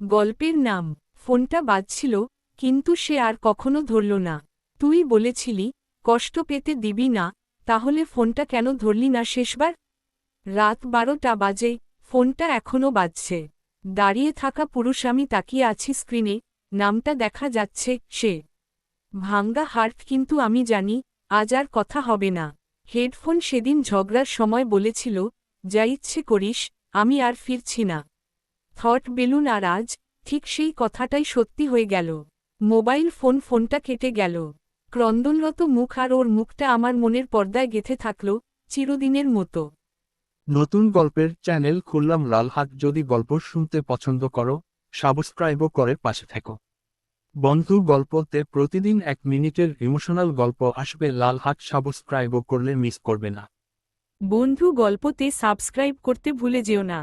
গল্পের নাম, ফোনটা বাজছিল, কিন্তু সে আর কখনো ধরল না। তুই বলেছিলি, কষ্ট পেতে দিবি না, তাহলে ফোনটা কেন ধরলি না শেষবার? রাত বারোটা বাজে, ফোনটা এখনও বাজছে। দাঁড়িয়ে থাকা পুরুষ আমি তাকিয়ে আছি স্ক্রিনে, নামটা দেখা যাচ্ছে, সে। ভাঙ্গা হার্ট কিন্তু আমি জানি, আজ আর কথা হবে না। হেডফোন সেদিন ঝগড়ার সময় বলেছিল, যা ইচ্ছে করিস, আমি আর ফিরছি না। থট বেলুন আর আজ ঠিক সেই কথাটাই সত্যি হয়ে গেল। মোবাইল ফোন ফোনটা কেটে গেল। ক্রন্দনরত মুখ আর ওর মুখটা আমার মনের পর্দায় গেথে থাকল চিরদিনের মতো। নতুন গল্পের চ্যানেল খুললাম লালহাট যদি গল্প শুনতে পছন্দ করো সাবস্ক্রাইবও করে পাশে থেকো। বন্ধু গল্পতে প্রতিদিন এক মিনিটের ইমোশনাল গল্প আসবে লালহাট সাবস্ক্রাইবও করলে মিস করবে না। বন্ধু গল্পতে সাবস্ক্রাইব করতে ভুলে যেও না।